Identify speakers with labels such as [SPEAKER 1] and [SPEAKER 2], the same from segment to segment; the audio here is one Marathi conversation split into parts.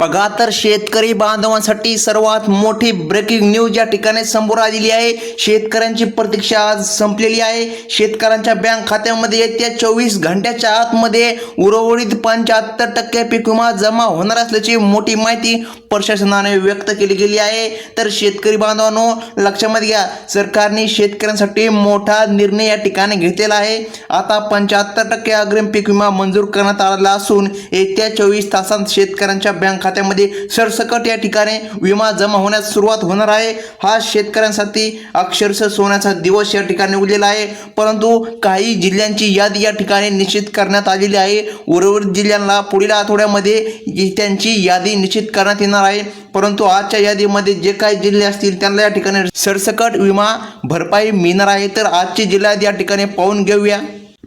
[SPEAKER 1] बघा तर शेतकरी बांधवांसाठी सर्वात मोठी ब्रेकिंग न्यूज या ठिकाणी समोर आलेली आहे. शेतकऱ्यांची प्रतीक्षा आज संपलेली आहे. शेतकऱ्यांच्या बँक खात्यामध्ये येत्या चोवीस घंट्याच्या आतमध्ये उर्वरित पंच्याहत्तर टक्के पीक विमा जमा होणार असल्याची मोठी माहिती प्रशासनाने व्यक्त केली गेली आहे. तर शेतकरी बांधवांनो लक्षामध्ये घ्या सरकारने शेतकऱ्यांसाठी मोठा निर्णय या ठिकाणी घेतलेला आहे. आता पंच्याहत्तर टक्के अग्रिम पीक विमा मंजूर करण्यात आलेला असून येत्या चोवीस तासांत शेतकऱ्यांच्या बँक खात्यामध्ये सरसकट या ठिकाणी विमा जमा होण्यास सुरुवात होणार आहे. हा शेतकऱ्यांसाठी अक्षरशः सोन्याचा दिवस या ठिकाणी उरलेला आहे. परंतु काही जिल्ह्यांची यादी या ठिकाणी निश्चित करण्यात आलेली आहे. उर्वरित जिल्ह्यांना पुढील आठवड्यामध्ये त्यांची यादी निश्चित करण्यात येणार आहे. परंतु आजच्या यादीमध्ये जे काही जिल्हे असतील त्यांना या ठिकाणी सरसकट विमा भरपाई मिळणार आहे. तर आजची जिल्हा या ठिकाणी पाहून घेऊया.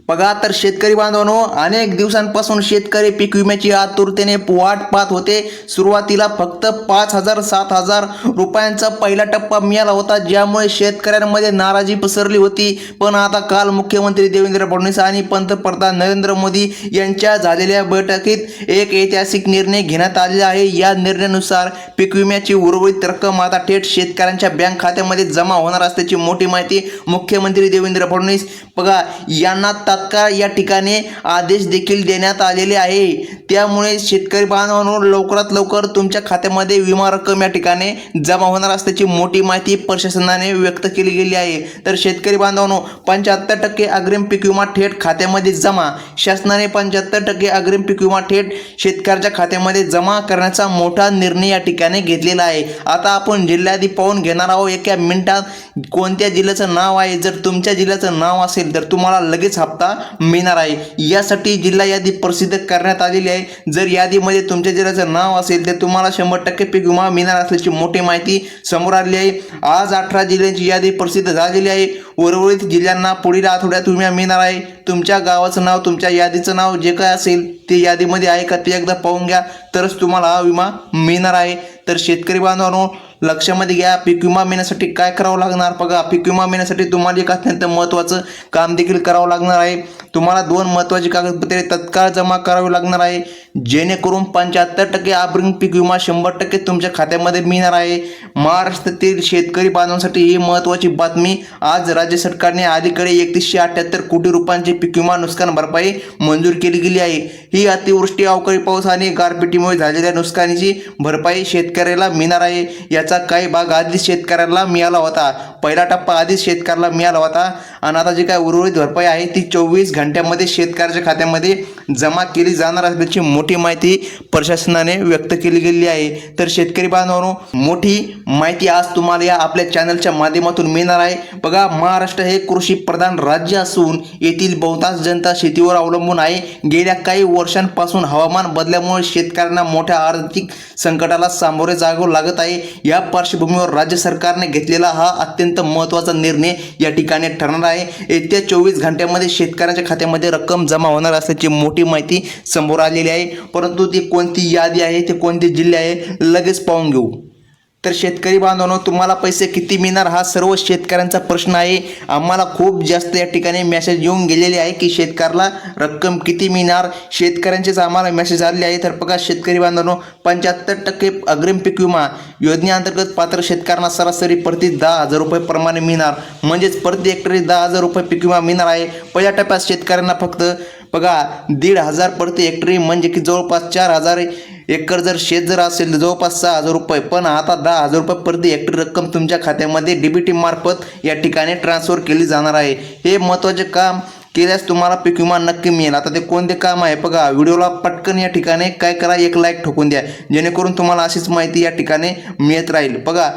[SPEAKER 1] बघा तर शेतकरी बांधवांनो अनेक दिवसांपासून शेतकरी पीक विम्याची आतुरतेने वाट पाहत होते. सुरुवातीला फक्त पाच हजार सात हजार रुपयांचा पहिला टप्पा मिळाला होता ज्यामुळे शेतकऱ्यांमध्ये नाराजी पसरली होती. पण आता काल मुख्यमंत्री देवेंद्र फडणवीस आणि पंतप्रधान नरेंद्र मोदी यांच्या झालेल्या बैठकीत एक ऐतिहासिक निर्णय घेण्यात आलेला आहे. या निर्णयानुसार पीक विम्याची उर्वरित रक्कम आता थेट शेतकऱ्यांच्या बँक खात्यामध्ये जमा होणार असल्याची मोठी माहिती मुख्यमंत्री देवेंद्र फडणवीस बघा यांना तात्काळ या ठिकाणी आदेश देखील देण्यात आलेले आहे. त्यामुळे शेतकरी बांधवांनो लवकरात लवकर तुमच्या खात्यामध्ये विमा रक्कम या ठिकाणी जमा होणार असल्याची मोठी माहिती प्रशासनाने व्यक्त केली गेली आहे. तर शेतकरी बांधवांनो पंच्याहत्तर टक्के अग्रिम पीक विमा थेट खात्यामध्ये जमा. शासनाने पंच्याहत्तर टक्के अग्रिम पीक विमा थेट शेतकऱ्याच्या खात्यामध्ये जमा करण्याचा मोठा निर्णय या ठिकाणी घेतलेला आहे. आता आपण जिल्ह्याधी पाहून घेणार आहोत एका मिनिटात कोणत्या जिल्ह्याचं नाव आहे? जर तुमच्या जिल्ह्याचं नाव असेल तर तुम्हाला लगेच हप्ता मिळणार आहे. यासाठी जिल्हा यादी प्रसिद्ध करण्यात आलेली आहे. जर यादीमध्ये तुमच्या जिल्ह्याचं नाव असेल तर तुम्हाला शंभर टक्के पीक विमा मिळणार असल्याची मोठी माहिती समोर आलेली आहे. आज अठरा जिल्ह्यांची यादी प्रसिद्ध झालेली आहे. उर्वरित जिल्ह्यांना पुढील आठवड्यात विमा मिळणार आहे. तुमच्या गावाचं नाव तुमच्या यादीचं नाव जे काय असेल ते यादीमध्ये आहे का ते एकदा पाहून घ्या. तरच तुम्हाला हा विमा मिळणार आहे. तर शेतकरी बांधवांनो लक्षामध्ये घ्या पीक विमा मिळण्यासाठी काय करावं लागणार? बघा पीक विमा मिळण्यासाठी तुम्हाला एक अत्यंत महत्त्वाचं काम देखील करावं लागणार आहे. तुम्हाला दोन महत्त्वाची कागदपत्रे तत्काळ जमा करावी लागणार आहे. जेणेकरून पंच्याहत्तर टक्के आब्रिंग पीक विमा शंभर टक्के तुमच्या खात्यामध्ये मिळणार आहे. महाराष्ट्रातील शेतकरी बांधवांसाठी ही महत्त्वाची बातमी. आज राज्य सरकारने अलीकडे एकतीसशे अठ्ठ्याहत्तर कोटी रुपयांची पीक विमा नुकसान भरपाई मंजूर केली गेली आहे. ही अतिवृष्टी अवकाळी पाऊस आणि गारपिटीमुळे झालेल्या नुकसानीची भरपाई शेतकऱ्याला मिळणार आहे. याचा काही भाग आधीच शेतकऱ्याला मिळाला होता. पहिला टप्पा आधीच शेतकऱ्याला मिळाला होता. आणि आता जी काय उर्वरित भरपाई आहे ती चोवीस घंट्यामध्ये शेतकऱ्याच्या खात्यामध्ये जमा केली जाणार असल्याची मोठी मोठी माहिती प्रशासनाने व्यक्त केली गेली आहे. तर शेतकरी बांधवांनो मोठी माहिती आज तुम्हाला या आपल्या चॅनलच्या माध्यमातून मिळणार आहे. बघा महाराष्ट्र हे कृषी प्रधान राज्य असून येथील बहुतांश जनता शेतीवर अवलंबून आहे. गेल्या काही वर्षांपासून हवामान बदल्यामुळे शेतकऱ्यांना मोठ्या आर्थिक संकटाला सामोरे जागावं लागत आहे. या पार्श्वभूमीवर राज्य सरकारने घेतलेला हा अत्यंत महत्त्वाचा निर्णय या ठिकाणी ठरणार आहे. येत्या चोवीस घंट्यामध्ये शेतकऱ्यांच्या खात्यामध्ये रक्कम जमा होणार असल्याची मोठी माहिती समोर आलेली आहे. परंतु ती कोणती यादी आहे ते कोणते जिल्हे आहे लगेच पाहून घेऊ. तर शेतकरी बांधवांनो तुम्हाला पैसे किती मिळणार हा सर्व शेतकऱ्यांचा प्रश्न आहे. आम्हाला खूप जास्त या ठिकाणी मेसेज येऊन गेलेले आहे की शेतकऱ्याला रक्कम किती मिळणार? शेतकऱ्यांचेच आम्हाला मेसेज आलेले आहे. तर बघा शेतकरी बांधवांनो पंच्याहत्तर टक्के अग्रिम पीक विमा योजनेअंतर्गत पात्र शेतकऱ्यांना सरासरी प्रति दहा हजार रुपये प्रमाणे मिळणार. म्हणजेच प्रति हेक्टरी दहा हजार रुपये पीक विमा मिळणार आहे. पहिल्या टप्प्यात शेतकऱ्यांना फक्त बघा दीड हजार प्रति हेक्टरी म्हणजे की जवळपास चार हजार एकर जर शेत जर असेल तर जवळपास सहा हजार रुपये. पण आता दहा हजार रुपये प्रति हेक्टर रक्कम तुमच्या खात्यामध्ये डीबीटी मार्फत या ठिकाणी ट्रान्सफर केली जाणार आहे. हे महत्त्वाचे काम केल्यास तुम्हाला पीक विमा नक्की मिळेल. आता ते कोणते काम आहे बघा व्हिडिओला पटकन या ठिकाणी काय करा एक लाईक ठोकून द्या. जेणेकरून तुम्हाला अशीच माहिती या ठिकाणी मिळत राहील. बघा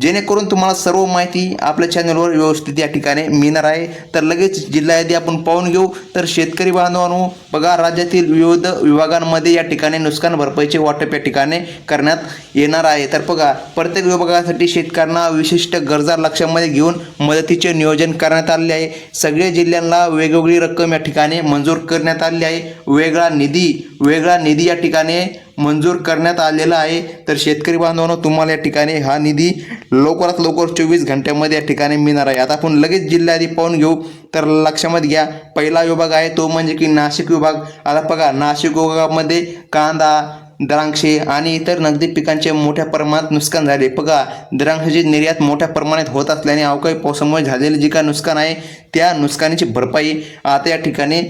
[SPEAKER 1] जेणेकरून तुम्हाला सर्व माहिती आपल्या चॅनलवर व्यवस्थित या ठिकाणी मिळणार आहे. तर लगेच जिल्हा यादी आपण पाहून घेऊ. तर शेतकरी बांधवांनो बघा राज्यातील विविध विभागांमध्ये या ठिकाणी नुकसान भरपाईचे वाटप या ठिकाणी करण्यात येणार आहे. तर बघा प्रत्येक विभागासाठी शेतकऱ्यांना विशिष्ट गरजा लक्षामध्ये घेऊन मदतीचे नियोजन करण्यात आले आहे. सगळे जिल्ह्यांना वेगवेगळी रक्कम या ठिकाणी मंजूर करण्यात आली आहे. वेगळा निधी वेगळा निधी या ठिकाणी मंजूर करण्यात आलेला आहे. तर शेतकरी बांधवांनो तुम्हाला या ठिकाणी हा निधी लवकरात लवकर चोवीस घंट्यामध्ये या ठिकाणी मिळणार आहे. आता आपण लगेच जिल्ह्याआधी पाहून घेऊ. तर लक्षामध्ये घ्या पहिला विभाग आहे तो म्हणजे की नाशिक विभाग. आता बघा नाशिक विभागामध्ये कांदा द्राक्षे आणि इतर नगदी पिकांचे मोठ्या प्रमाणात नुकसान झाले. बघा द्राक्षाची निर्यात मोठ्या प्रमाणात होत असल्याने अवकाळी पावसामुळे झालेले जे काय नुकसान आहे त्या नुकसानीची भरपाई आता या ठिकाणी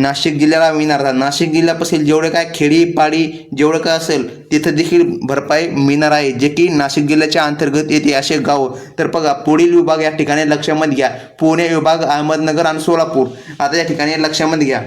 [SPEAKER 1] नाशिक जिल्ह्याला मिळणार आहे नाशिक जिल्ह्यापासून जेवढे काय खेडी पाडी जेवढं काय असेल तिथं देखील भरपाई मिळणार आहे. जे की नाशिक जिल्ह्याच्या अंतर्गत येते असे गाव. तर बघा पुढील विभाग या ठिकाणी लक्षामध्ये घ्या. पुणे विभाग अहमदनगर आणि सोलापूर. आता या ठिकाणी लक्षामध्ये घ्या.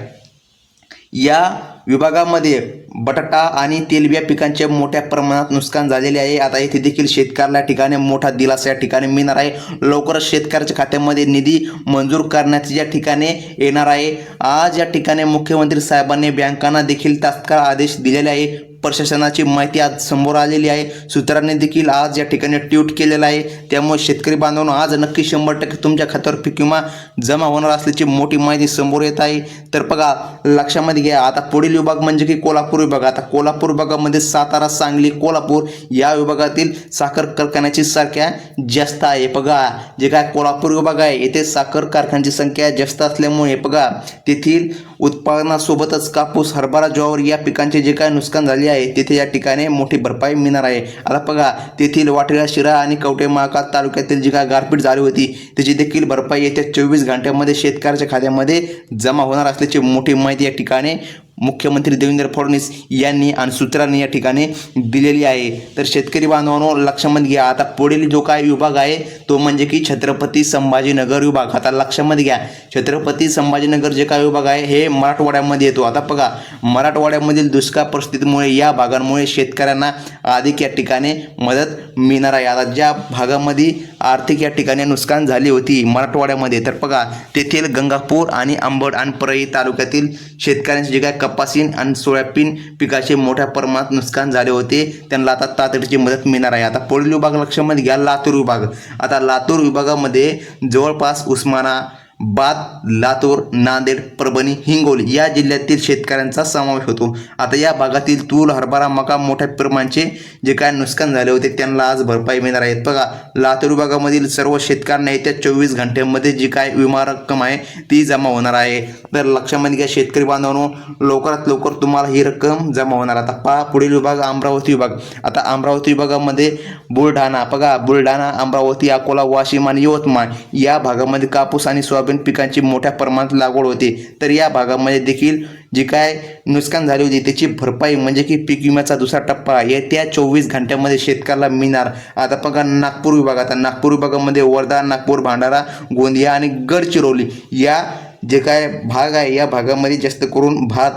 [SPEAKER 1] या विभागामध्ये बटाटा आणि तेलबिया पिकांचे मोठ्या प्रमाणात नुकसान झालेले आहे. आता येथे देखील शेतकऱ्याला ठिकाणी मोठा दिलासा या ठिकाणी मिळणार आहे. लवकरच शेतकऱ्याच्या खात्यामध्ये निधी मंजूर करण्याचे या ठिकाणी येणार आहे. आज या ठिकाणी मुख्यमंत्री साहेबांनी बँकांना देखील तात्काळ आदेश दिलेले आहे. प्रशासनाची माहिती आज समोर आलेली आहे. सूत्रांनी देखील आज या ठिकाणी ट्विट केलेलं आहे. त्यामुळे शेतकरी बांधवांनो आज नक्की शंभर टक्के तुमच्या खात्यावर पीक विमा जमा होणार असल्याची मोठी माहिती समोर येत आहे. तर बघा लक्षामध्ये घ्या. आता पुढील विभाग म्हणजे की कोल्हापूर विभाग. आता कोल्हापूर विभागामध्ये सातारा सांगली कोल्हापूर या विभागातील साखर कारखान्याची संख्या जास्त आहे. बघा जे काय कोल्हापूर विभाग आहे येथे साखर कारखान्याची संख्या जास्त असल्यामुळे बघा तेथील उत्पादनासोबतच कापूस हरभरा ज्वार या पिकांचे जे काय नुकसान झाले आहे तेथे या ठिकाणी मोठी भरपाई मिळणार आहे. आता बघा तेथील वाटेला शिरा आणि कवटे महाका तालुक्यातील जी काय गारपीट झाली होती त्याची देखील भरपाई येत्या चोवीस घंट्यामध्ये शेतकऱ्याच्या खात्यामध्ये जमा होणार असल्याची मोठी माहिती या ठिकाणी मुख्यमंत्री देवेंद्र फडणवीस यांनी आणि सूत्रांनी या ठिकाणी दिलेली आहे. तर शेतकरी बांधवांनो लक्षामध्ये घ्या. आता पुढील जो काय विभाग आहे तो म्हणजे की छत्रपती संभाजीनगर विभाग. आता लक्षामध्ये घ्या. छत्रपती संभाजीनगर जे काय विभाग आहे हे मराठवाड्यामध्ये येतो. आता बघा मराठवाड्यामधील दुष्काळ परिस्थितीमुळे या भागांमुळे शेतकऱ्यांना अधिक या ठिकाणी मदत मिळणार आहे. आता ज्या भागामध्ये आर्थिक या ठिकाणी नुकसान झाली होती मराठवाड्यामध्ये तर बघा तेथील गंगापूर आणि अंबड आणि परळी तालुक्यातील शेतकऱ्यांचे जे काय कपासीन आणि सोयाबीन पिकाचे मोठ्या प्रमाणात नुकसान झाले होते. त्यांना आता तातडीची मदत मिळणार आहे. आता पुढील विभाग लक्षामध्ये घ्या. लातूर विभाग. आता लातूर विभागामध्ये जवळपास उस्माना बाद लातूर नांदेड परभणी हिंगोली या जिल्ह्यातील शेतकऱ्यांचा समावेश होतो. आता या भागातील तूर हरभरा मका मोठ्या प्रमाणाचे जे काय नुकसान झाले होते त्यांना आज भरपाई मिळणार आहेत बघा लातूर विभागामधील सर्व शेतकऱ्यांना येत्या चोवीस घंट्यामध्ये जी काय विमा रक्कम आहे ती जमा होणार आहे. तर लक्षामध्ये घ्या शेतकरी बांधवांनो लवकरात लवकर तुम्हाला ही रक्कम जमा होणार. आता पहा पुढील विभाग अमरावती विभाग. आता अमरावती विभागामध्ये बुलढाणा बघा बुलढाणा अमरावती अकोला वाशिम आणि यवतमाळ या भागामध्ये कापूस आणि सोयाबीन पिकांची मोठ्या प्रमाणात लागवड होते. तर या भागामध्ये देखील जी काय नुकसान झाली होती त्याची भरपाई म्हणजे की पीक विम्याचा दुसरा टप्पा येत्या चोवीस घंट्यामध्ये शेतकऱ्याला मिळणार. आता बघा नागपूर विभाग. आता नागपूर विभागामध्ये वर्धा नागपूर भांडारा गोंदिया आणि गडचिरोली या जे काय भाग आहे या भागामध्ये जास्त करून भात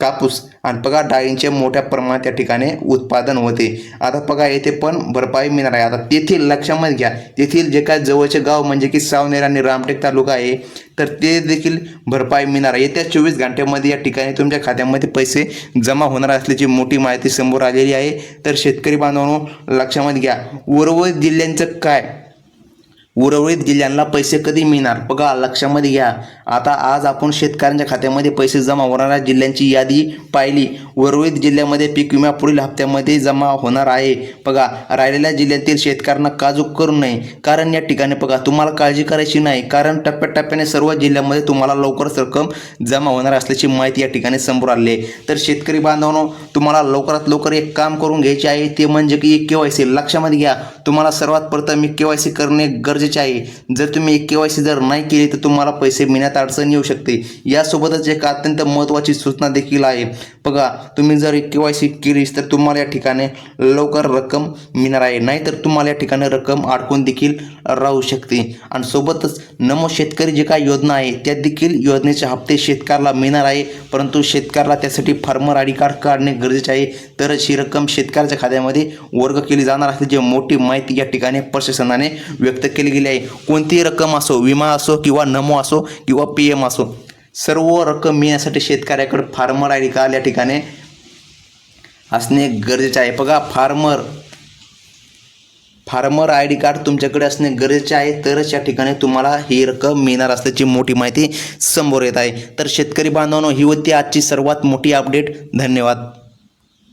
[SPEAKER 1] कापूस आणि बघा डाळींचे मोठ्या प्रमाणात या ठिकाणी उत्पादन होते. आता बघा येथे पण भरपाई मिळणार आहे. आता तेथील लक्षामध्ये घ्या. तेथील जे काय जवळचे गाव म्हणजे की सावनेर आणि रामटेक तालुका आहे तर ते देखील भरपाई मिळणार आहे. येत्या चोवीस घंट्यामध्ये या ठिकाणी तुमच्या खात्यामध्ये पैसे जमा होणार असल्याची मोठी माहिती समोर आलेली आहे. तर शेतकरी बांधवांनो लक्षामध्ये घ्या. उर्वरित जिल्ह्यांचं काय? उर्वरित जिल्ह्यांना पैसे कधी मिळणार? बघा लक्षामध्ये घ्या. आता आज आपण शेतकऱ्यांच्या खात्यामध्ये पैसे जमा होणाऱ्या जिल्ह्यांची यादी पाहिली. उर्वरित जिल्ह्यामध्ये पीक विमा पुढील हप्त्यामध्ये जमा होणार आहे. बघा राहिलेल्या जिल्ह्यातील शेतकऱ्यांना काजूक करू नये. कारण या ठिकाणी बघा तुम्हाला काळजी करायची नाही. कारण टप्प्याटप्प्याने सर्व जिल्ह्यामध्ये तुम्हाला लवकरच रक्कम जमा होणार असल्याची माहिती या ठिकाणी समोर आली आहे. तर शेतकरी बांधवांनो तुम्हाला लवकरात लवकर एक काम करून घ्यायचे आहे. ते म्हणजे की के वाय सी. लक्षामध्ये घ्या. तुम्हाला सर्वात प्रथम के वाय सी करणे गरजेचे गरजेचे आहे. जर तुम्ही के वाय सी जर नाही केली तर तुम्हाला पैसे मिळण्यात अडचण येऊ शकते. यासोबतच एक अत्यंत महत्त्वाची सूचना देखील आहे. बघा तुम्ही जर के वाय सी केलीस तर तुम्हाला या ठिकाणी लवकर रक्कम मिळणार आहे. नाहीतर तुम्हाला या ठिकाणी रक्कम अडकून देखील राहू शकते. आणि सोबतच नमो शेतकरी जे काय योजना आहे त्या देखील योजनेचे हप्ते शेतकऱ्याला मिळणार आहे. परंतु शेतकऱ्याला त्यासाठी फार्मर आय डी कार्ड काढणे गरजेचे आहे. तरच ही रक्कम शेतकऱ्याच्या खात्यामध्ये वर्ग केली जाणार असल्याची मोठी माहिती या ठिकाणी प्रशासनाने व्यक्त केली केली गेली आहे. कोणतीही रक्कम असो विमा असो किंवा नमो असो किंवा पी एम असो सर्व रक्कम मिळण्यासाठी शेतकऱ्याकडे फार्मर आय डी कार्ड या ठिकाणी असणे गरजेचे आहे. बघा farmer farmer I D card तुमच्याकडे असणे गरजेचे आहे. तरच या ठिकाणी तुम्हाला ही रक्कम मिळणार असल्याची मोठी माहिती समोर येत आहे. तर शेतकरी बांधवांनो ही होती आजची सर्वात मोठी अपडेट धन्यवाद.